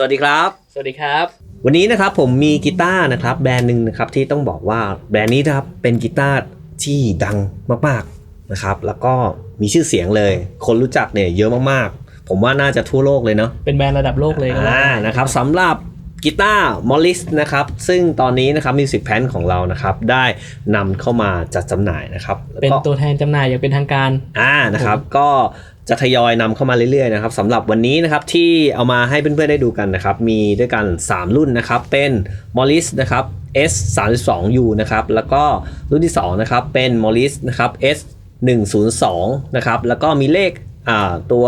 สวัสดีครับ สวัสดีครับ วันนี้นะครับผมมีกีตาร์นะครับแบรนด์หนึ่งนะครับที่ต้องบอกว่าแบรนด์นี้นะครับเป็นกีตาร์ที่ดังมากๆนะครับ แล้วก็มีชื่อเสียงเลย คนรู้จักเนี่ยเยอะมากๆ ผมว่าน่าจะทั่วโลกเลยเนาะเป็นแบรนด์ระดับโลกเลยก็ว่าอ่าได้นะครับสำหรับกีตาร์มอลลิสนะครับซึ่งตอนนี้นะครับมิวสิกแพนของเรานะครับได้นำเข้ามาจัดจำหน่ายนะครับแล้วเป็นก็ตัวแทนจำหน่ายอย่างเป็นทางการ อ่านะครับก็ จะทยอยนำเข้ามาเรื่อยๆนะครับสำหรับวันนี้นะครับที่เอามาให้เพื่อนๆได้ดูกันนะครับ มีด้วยกัน 3 รุ่นนะครับ เป็น Morris นะครับ S 3 2 U นะครับ แล้วก็รุ่นที่ 2 นะครับ เป็น Morris นะครับ S 1 0 2นะครับ แล้วก็มีเลขอ่าตัว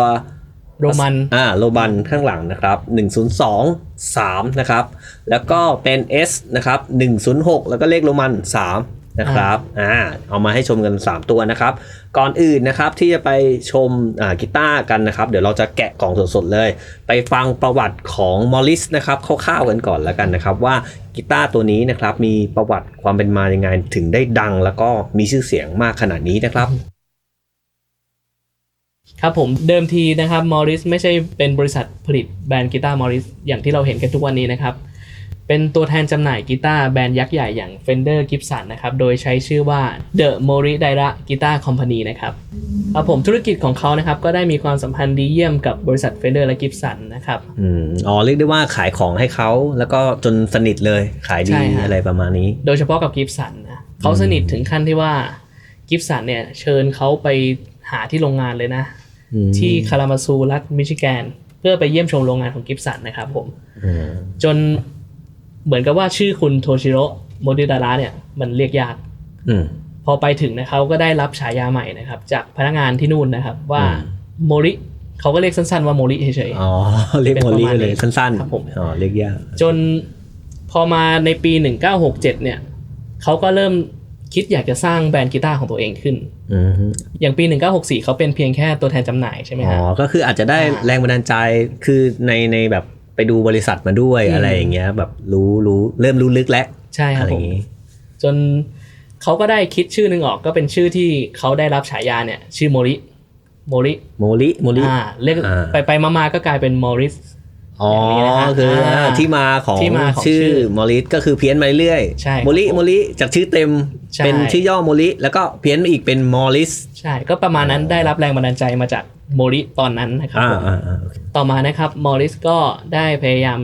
โรมันอ่าโลบันข้างหลังนะครับ 102 3นะครับ แล้วก็เป็น S นะครับ 106 แล้วก็เลขโรมัน 3 นะครับ อ่า เอามาให้ชมกัน 3 ตัวนะครับ ก่อนอื่นนะครับที่จะไปชมอ่ากีตาร์กันนะครับ เดี๋ยวเราจะแกะกล่องสดๆเลย ไปฟังประวัติของมอริสนะครับคร่าวๆกันก่อนแล้วกันนะครับ ว่ากีตาร์ตัวนี้นะครับมีประวัติความเป็นมายังไงถึงได้ดัง แล้วก็มีชื่อเสียงมากขนาดนี้นะครับครับผมเดิมทีนะครับมอริสไม่ใช่เป็นบริษัทผลิตแบรนด์กีตาร์มอริสอย่างที่เราเห็นกันทุกวันนี้นะครับ เป็นตัวแทนจำหน่ายกีตาร์แบรนด์ยักษ์ใหญ่อย่าง Fender Gibson นะครับ โดยใช้ชื่อว่า The Mori Daira Guitar Company นะครับครับผมธุรกิจของเขานะครับ ก็ได้มีความสัมพันธ์ดีเยี่ยมกับบริษัท Fender และ Gibson นะครับ อืมอ๋อเรียกได้ว่าขายของให้เขาแล้วก็จนสนิทเลยขายดีใช่ฮะ อะไรประมาณนี้ โดยเฉพาะกับกิฟสันนะเขาสนิทถึงขั้นที่ว่ากิฟสันเนี่ยเชิญเขาไปหาที่โรงงานเลยนะ อืม ที่คารามาซูรัฐมิชิแกน เพื่อไปเยี่ยมชมโรงงานของกิฟสันนะครับผม อืมจน เหมือนกับว่าชื่อคุณโทชิโร่โมดิดาระเนี่ยมันเรียกยากอืม พอไปถึงนะเขาก็ได้รับฉายาใหม่นะครับ จากพนักงานที่นู่นนะครับ ว่าอืม โมริเขาก็เรียกสั้นๆว่าโมริเฉย อ๋อ เรียกเป็นโมประลี่มาณเลยนี้สั้นครับผมอ๋อเรียกยาก ๆจนพอมาในปี 1967 เนี่ยเขาก็เริ่มคิดอยากจะสร้างแบรนด์กีตาร์ของตัวเองขึ้น อืมฮึอย่างปี 1964 เขาเป็นเพียงแค่ตัวแทนจำหน่ายใช่ไหมอ๋อ ฮะ ก็คืออาจจะได้อ่าแรงบันดาลใจ คือในในแบบ ไปดูบริษัทมาด้วยอืมอะไรอย่างเงี้ย แบบรู้รู้เริ่มรู้ลึกแล้วใช่คอะรับไรอผมย่างงี้จนเขาก็ได้คิดชื่อหนึ่งออกก็เป็นชื่อที่เขาได้รับฉายาเนี่ย ชื่อโมริโมริโมลิโมลิอ่าเรียกอ่าไปไปมามาก็กลายเป็นมอริสอ๋ออย่างนี้นะฮะคืออ่าอ่าที่มาของที่มาของชื่อชื่อมอลิสก็คือเพี้ยนมาเรื่อยใช่โมลิครับผมโมลิจากชื่อเต็มใช่เป็นชื่อย่อโมลิแล้วก็เพี้ยนมาอีกเป็นมอลิสใช่ก็ประมาณนั้นได้รับแรงบันดาลใจมาจาก โมริตอนนั้นนะครับอ่าผมอ่าอ่าโอเคต่อมานะครับมอริสก็ได้พยายาม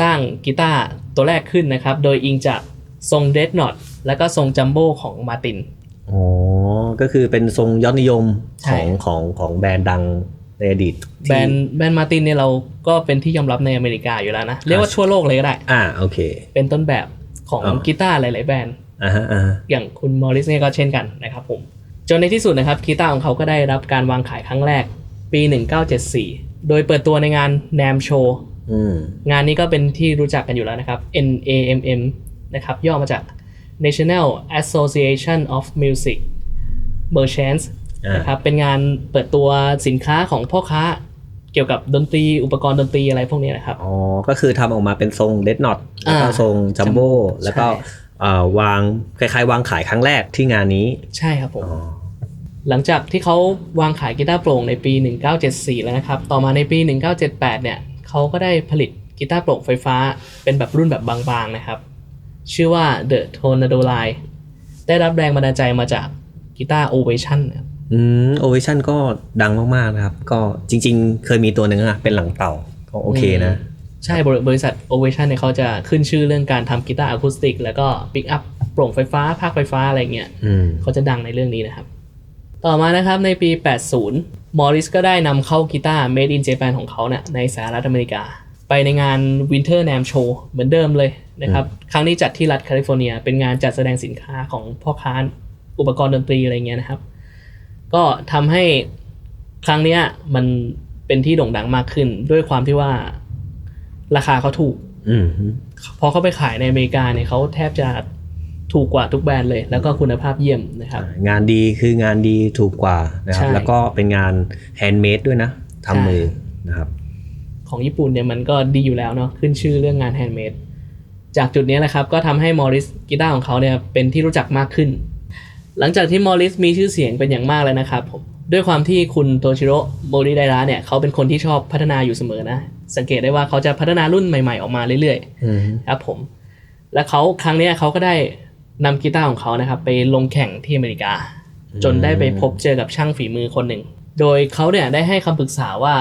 สร้างกีตาร์ตัวแรกขึ้นนะครับ โดยอิงจากทรงเดดนอตและก็ทรงจัมโบ้ของมาตินอ๋อ ก็คือเป็นทรงยอดนิยมใช่ของของของแบรนด์ดังในอดีตที่แบรนด์แบรนด์มาตินเนี่ยเราก็เป็นที่ยอมรับในอเมริกาอยู่แล้วนะ เรียกว่าทั่วโลกเลยก็ได้ อ่าโอเค เป็นต้นแบบของอ่ากีตาร์หลาย ๆ แบรนด์อ่าฮะอ่าฮะอย่างคุณมอริสเนี่ยก็เช่นกันนะครับผมจนในที่สุดนะครับกีตาร์ของเขาก็ได้รับการวางขายครั้งแรก ปี 1974 โดยเปิดตัวในงาน NAM Show อืมงานนี้ก็เป็นที่รู้จักกันอยู่แล้วนะครับ NAMM นะครับย่อมาจาก National Association of Music Merchants อ่านนะครับเป็นงานเปิดตัวสินค้าของพ่อค้าเกี่ยวกับดนตรีอุปกรณ์ดนตรีอะไรพวกนี้นะครับ อ๋อ ก็คือทำออกมาเป็นทรงเดดน็อตแล้วก็อ่าทรงจัมโบ้ Jumbo แล้วก็ใช่เอ่อวางคล้ายๆ วางขายครั้งแรกที่งานนี้ ใช่ครับผมอ๋อ หลังจากที่เขาวางขายกีตาร์โปร่งในปี 1974 แล้วนะครับ ต่อมาในปี 1978 เนี่ยเขาก็ได้ผลิตกีตาร์โปร่งไฟฟ้าเป็นแบบรุ่นแบบบางๆนะครับ ชื่อว่า The Tornado Line ได้รับแรงบันดาลใจมาจากกีตาร์ Ovation นะครับอืมโอเวชั่นก็ดังมากๆนะครับ ก็จริงๆ เคยมีตัวหนึ่งอะเป็นหลังเต่าก็โอเคนะ ใช่บริบริษัท Ovation เนี่ยเขาจะขึ้นชื่อเรื่องการทำกีตาร์อะคูสติก แล้วก็ปิกอัพโปร่งไฟฟ้าภาคไฟฟ้าอะไรเงี้ยอืมเขาจะดังในเรื่องนี้นะครับ ต่อมานะครับในปี 80 มอริสก็ได้นำเข้ากีตาร์ Made in Japan ของเขาเนี่ยในสหรัฐอเมริกา ไปในงาน Winter NAMM Show เหมือนเดิมเลยนะครับ ครั้งนี้จัดที่รัฐแคลิฟอร์เนีย เป็นงานจัดแสดงสินค้าของพ่อค้าอุปกรณ์ดนตรีอะไรเงี้ยนะครับ ก็ทำให้ครั้งเนี้ยมันเป็นที่โด่งดังมากขึ้น ด้วยความที่ว่าราคาเขาถูกอืมพอเขาไปขายในอเมริกาเนี่ยเขาแทบจะ ถูกกว่าทุกแบรนด์เลย แล้วก็คุณภาพเยี่ยมนะครับงานดีคืองานดีถูกกว่านะครับใช่แล้วก็เป็นงานแฮนด์เมดด้วยนะทำมือนะครับของญี่ปุ่นเนี่ยมันก็ดีอยู่แล้วเนาะขึ้นชื่อเรื่องงานแฮนด์เมดจากจุดนี้แหละครับก็ทำให้มอริสกีตาร์ของเขาเนี่ยเป็นที่รู้จักมากขึ้น หลังจากที่มอริสมีชื่อเสียงเป็นอย่างมากเลยนะครับผมด้วยความที่คุณโตชิโร่โมริไดระเนี่ยเขาเป็นคนที่ชอบพัฒนาอยู่เสมอนะ สังเกตได้ว่าเขาจะพัฒนารุ่นใหม่ๆออกมาเรื่อยๆอืมครับผม และเขาครั้งเนี้ยเขาก็ได้ นำกีตาร์ของเขานะครับไปลงแข่งที่อเมริกา จนได้ไปพบเจอกับช่างฝีมือคนหนึ่ง โดยเขาเนี่ยได้ให้คำปรึกษาว่า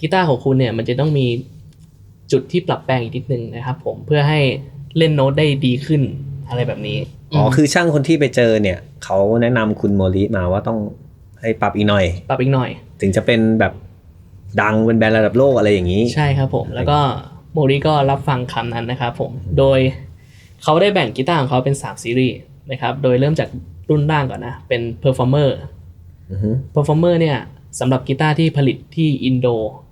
กีตาร์ของคุณเนี่ยมันจะต้องมีจุดที่ปรับแปลงอีกนิดนึงนะครับ ผมเพื่อให้เล่นโน้ตได้ดีขึ้นอะไรแบบนี้อ๋อคือช่างคนที่ไปเจอเนี่ย เขาแนะนำคุณโมริมาว่าต้องให้ปรับอีกหน่อย ปรับอีกหน่อย ถึงจะเป็นแบบดังเป็นแบรนด์ระดับโลกอะไรอย่างนี้ ใช่ครับผม แล้วก็โมริก็รับฟังคำนั้นนะครับผม โดย เขาได้แบ่งกีตาร์ของเขาเป็น 3 ซีรีส์นะครับ โดยเริ่มจากรุ่นล่างก่อนนะ เป็น Performer อือฮึ Performer เนี่ยสำหรับกีตาร์ที่ผลิตที่อินโด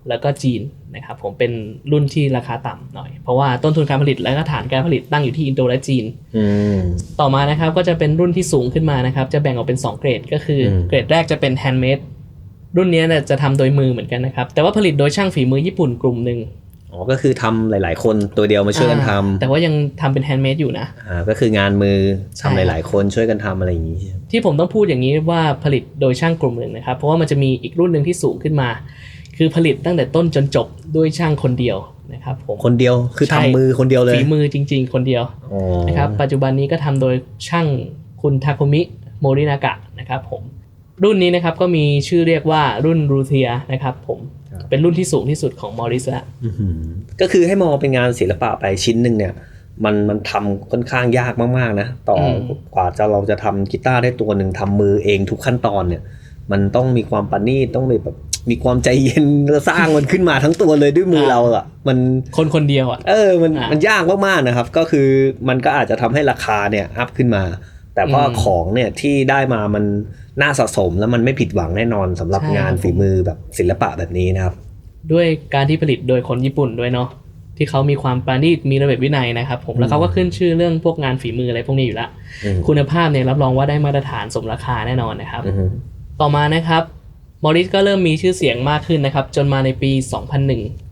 แล้วก็จีนนะครับผมเป็นรุ่นที่ราคาต่ำหน่อย เพราะว่าต้นทุนการผลิตและก็ฐานการผลิตตั้งอยู่ที่อินโดและจีนอืมต่อมานะครับก็จะเป็นรุ่นที่สูงขึ้นมานะครับ จะแบ่งออกเป็น 2 เกรดก็คืออมเกรดแรกจะเป็นแฮนด์เมดรุ่นเนี้ยเนี่ยจะทำโดยมือเหมือนกันนะครับ แต่ว่าผลิตโดยช่างฝีมือญี่ปุ่นกลุ่มหนึ่ง อ๋อก็คือทำหลาย ๆ คนตัวเดียวมาช่วยกันทอ่าแต่ว่ายังทำเป็นแฮนด์เมดอยู่นะำอ่าก็คืองานมือใช่ ทำหลาย ๆ คนช่วยกันทำอะไรอย่างนี้ ที่ผมต้องพูดอย่างนี้ว่าผลิตโดยช่างกลุ่มหนึ่งนะครับ เพราะว่ามันจะมีอีกรุ่นหนึ่งที่สูงขึ้นมา คือผลิตตั้งแต่ต้นจนจบด้วยช่างคนเดียวนะครับผม คนเดียวคือใช่ ทำมือคนเดียวเลยฝีมือจริง ๆ คนเดียวอ๋อนะครับปัจจุบันนี้ก็ทำโดยช่างคุณทาคุมิโมรินากะนะครับผมรุ่นนี้นะครับก็มีชื่อเรียกว่ารุ่นรูเทียนะครับผม เป็นรุ่นที่สูงที่สุดของมอริสละอื้อหือก็คือให้มองเป็นงานศิลปะไปชิ้นหนึ่งเนี่ย มันมันทำค่อนข้างยากมากๆนะ ต่ออกว่าจะเราจะทำกีตาร์ได้ตัวหนึ่งทำมือเองทุกขั้นตอนเนี่ย มันต้องมีความปานนีตต้องมีแบบมีความใจเย็นแล้วสร้างมันขึ้นมาทั้งตัวเลยด้วยมือเราอะ มันคนคนเดียวอะเออมันอะมันยากมากๆนะครับ ก็คือมันก็อาจจะทำให้ราคาเนี่ยอัพขึ้นมา แต่ว่าอืมของเนี่ยที่ได้มามันน่าสะสมแล้วมันไม่ผิดหวังแน่นอนสำหรับใช่งานครับฝีมือแบบศิลปะแบบนี้นะครับ ด้วยการที่ผลิตโดยคนญี่ปุ่นด้วยเนาะที่เขามีความปราณีตมีระเบียบวินัยนะครับผมแล้วเขาก็ขึ้นชื่อเรื่องพวกงานฝีมืออะไรพวกนี้อยู่แล้วอืมคุณภาพเนี่ยรับรองว่าได้มาตรฐานสมราคาแน่นอนนะครับอือฮึต่อมานะครับมอริสก็เริ่มมีชื่อเสียงมากขึ้นนะครับ จนมาในปี 2001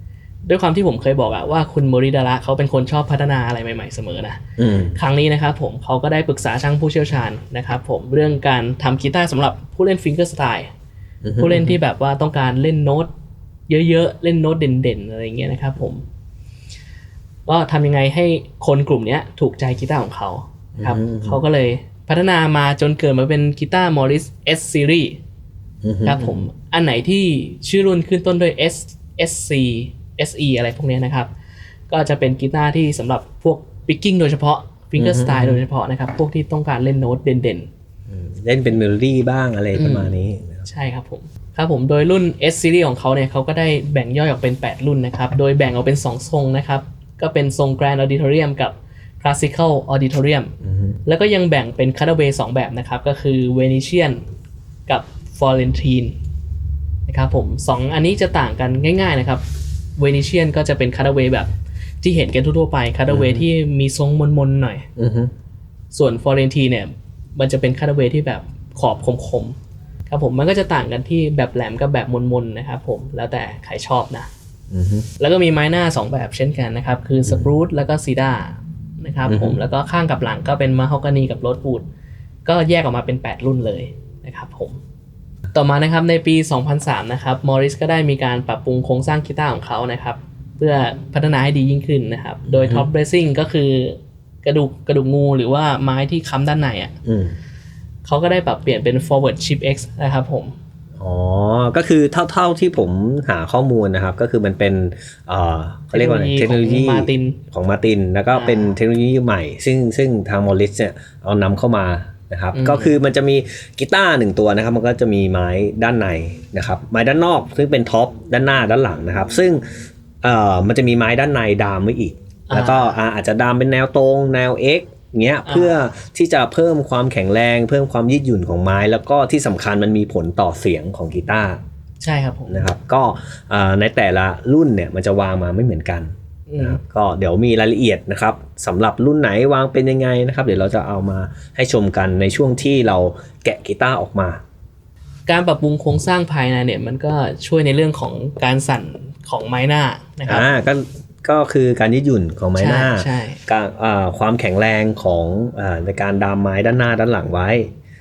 ด้วยความที่ผมเคยบอกอะว่าคุณโมริดาระเขาเป็นคนชอบพัฒนาอะไรใหม่ ๆเสมอนะอืมครั้งนี้นะครับผมเขาก็ได้ปรึกษาช่างผู้เชี่ยวชาญนะครับผมเรื่องการทำกีตาร์สำหรับผู้เล่นฟิงเกอร์สไตล์อือฮึผู้เล่นที่แบบว่าต้องการเล่นโน้ตเยอะๆ เล่นโน้ตเด่นๆ อะไรอย่างเงี้ยนะครับผมก็ทำยังไงให้คนกลุ่มเนี้ยถูกใจกีตาร์ของเขาครับเขาก็เลยพัฒนามาจนเกิดมาเป็นกีตาร์ Morris S Series อือฮึครับผมอันไหนที่ชื่อรุ่นขึ้นต้นด้วย S SC SE อะไรพวกเนี้ยนะครับ ก็จะเป็นกีตาร์ที่สำหรับพวกปิกกิ้งโดยเฉพาะฟิงเกอร์สไตล์โดยเฉพาะนะครับ พวกที่ต้องการเล่นโน้ตเด่นๆอืมเล่นเป็นเมโลดี้บ้างอะไรประมาณนี้นะครับใช่ครับผมครับผมโดยรุ่น S series ของเขาเนี่ยเขาก็ได้แบ่งย่อยออกเป็น 8 รุ่นนะครับ โดยแบ่งออกเป็น 2 ทรงนะครับ ก็เป็นทรง Grand Auditorium กับ Classical Auditorium อือฮึแล้วก็ยังแบ่งเป็น Cutaway 2 แบบนะครับ ก็คือ Venetian กับ Florentine นะครับผมสองอันนี้จะต่างกันง่าย ๆ นะครับ Venetian ก็จะเป็น Cutaway แบบ ที่เห็นกันทั่วๆไป Cutaway ที่มีทรงมนๆหน่อยอือฮึส่วน Florentine เนี่ย มันจะเป็นคาร์เวที่แบบขอบคมๆครับผมมันก็จะต่างกันที่แบบแหลมกับแบบมนๆนะครับผมแล้วแต่ใครชอบนะอือฮึแล้วก็มีไม้หน้า 2 แบบเช่นกันนะครับ คือสปรูตแล้วก็ซีดานะครับผมอือฮึแล้วก็ข้างกับหลังก็เป็นมาฮอกกานีกับโรสวูดก็แยกออกมาเป็น 8 รุ่นเลยนะครับผม ต่อมานะครับในปี 2003 นะครับมอริสก็ได้มีการปรับปรุงโครงสร้างกีตาร์ของเขานะครับ เพื่อพัฒนาให้ดียิ่งขึ้นนะครับ โดย Top Bracing ก็คือกระดูกกระดูกงูหรือว่าไม้ที่ค้ำด้านในอะอืมเขาก็ได้ปรับเปลี่ยนเป็น forward chip X นะครับผมอ๋อ ก็คือเท่าเท่าที่ผมหาข้อมูลนะครับ ก็คือมันเป็นเอ่อเขาเรียกว่าอะไรเทเทคคโนโนโลโลยียีของ Martin ของมาติน แล้วก็เป็นอ่าเทคโนโลยีใหม่ ซึ่งซึ่งทางมอริสเนี่ยเอานำเข้ามา นะครับอืมก็คือมันจะมีกีตาร์หนึ่งตัวนะครับ มันก็จะมีไม้ด้านในนะครับไม้ด้านนอกซึ่งเป็นท็อปด้านหน้าด้านหลังนะครับ ซึ่งเอ่อมันจะมีไม้ด้านในดามไว้อีก แล้วก็อ่าอาจจะดามเป็นแนวตรงแนว X เงี้ยเพื่อที่จะเพิ่มความแข็งแรง เพิ่มความยืดหยุ่นของไม้ แล้วก็ที่สำคัญมันมีผลต่อเสียงของกีตาร์ใช่ครับผมนะครับก็เอ่อในแต่ละรุ่นเนี่ยมันจะวางมาไม่เหมือนกันอืม นะครับก็เดี๋ยวมีรายละเอียดนะครับสำหรับรุ่นไหนวางเป็นยังไงนะครับ เดี๋ยวเราจะเอามาให้ชมกันในช่วงที่เราแกะกีตาร์ออกมา การปรับปรุงโครงสร้างภายในเนี่ยมันก็ช่วยในเรื่องของการสั่นของไม้หน้านะครับอ่าก็ก็คือการยืดหยุ่นของไม้หน้าใช่การอ่าความแข็งแรงของอาในการดามไม้ด้านหน้าด้านหลังไว้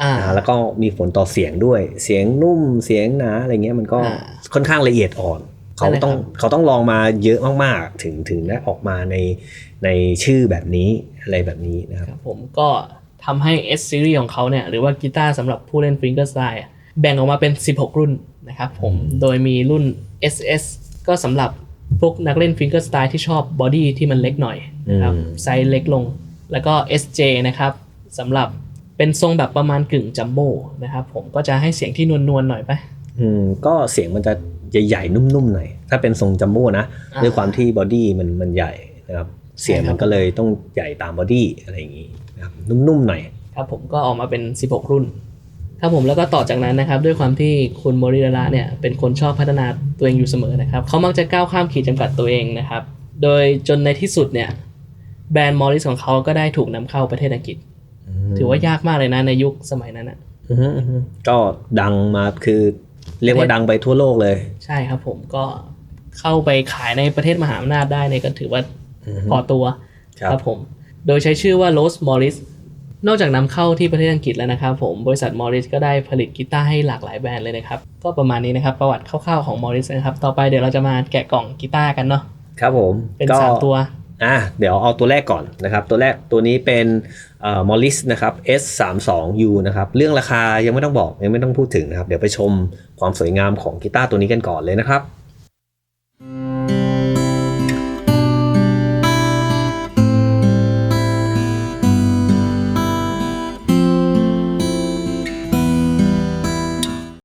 อ่านะแล้วก็มีผลต่อเสียงด้วย เสียงนุ่มเสียงหนาอะไรเงี้ยมันก็อ่าค่อนข้างละเอียดอ่อน เขาต้องนั่นแหละครับเขาต้องลองมาเยอะมากๆ ถึงถึงได้ออกมาในในชื่อแบบนี้อะไรแบบนี้นะครับครับผมก็ทำให้ S series ของเขาเนี่ยหรือว่ากีตาร์สำหรับผู้เล่น fingerstyle อะแบ่งออกมาเป็น 16 รุ่นนะครับผมโดยมีรุ่น SS ก็สำหรับพวกนักเล่น fingerstyle ที่ชอบบอดี้ที่มันเล็กหน่อยนะครับอืมไซส์เล็กลง แล้วก็ SJ นะครับสำหรับเป็นทรงแบบประมาณกึ่งจัมโบ้นะครับผมก็จะให้เสียงที่นวลๆหน่อยไป อืมก็เสียงมันจะใหญ่ๆนุ่มๆหน่อยถ้าเป็นทรงจัมโบ้นะอ่า ด้วยความที่บอดี้มันมันใหญ่นะครับเสียงใช่ครัมับนก็เลยต้องใหญ่ตามบอดี้อะไรอย่างนี้นะครับนุ่มๆหน่อย ครับผมก็ออกมาเป็น 16 รุ่น ครับผมแล้วก็ต่อจากนั้นนะครับ ด้วยความที่คุณโมริดาระเนี่ยเป็นคนชอบพัฒนาตัวเองอยู่เสมอนะครับเขามักจะก้าวข้ามขีดจำกัดตัวเองนะครับ โดยจนในที่สุดเนี่ยแบรนด์มอริสของเขาก็ได้ถูกนำเข้าประเทศอังกฤษ ถือว่ายากมากเลยนะในยุคสมัยนั้นนะอือฮึอือฮึก็ดังมาคือ เรียกว่าดังไปทั่วโลกเลย ใช่ครับผมก็เข้าไปขายในประเทศมหาอำนาจได้เนี่ยก็ถือว่าอือฮึพอตัวครับผม โดยใช้ชื่อว่า Rose Morris นอกจากนำเข้าที่ประเทศอังกฤษแล้วนะครับผม บริษัท Morris ก็ได้ผลิตกีตาร์ให้หลากหลายแบรนด์เลยนะครับ ก็ประมาณนี้นะครับ ประวัติคร่าวๆของ Morris นะครับ ต่อไปเดี๋ยวเราจะมาแกะกล่องกีตาร์กันเนาะครับผมเป็นก็สามตัว อะเดี๋ยวเอาตัวแรกก่อนนะครับ ตัวแรกตัวนี้เป็นมอลลิสนะครับ S 3 2 U นะครับ เรื่องราคายังไม่ต้องบอกยังไม่ต้องพูดถึงนะครับ เดี๋ยวไปชมความสวยงามของกีตาร์ตัวนี้กันก่อนเลยนะครับ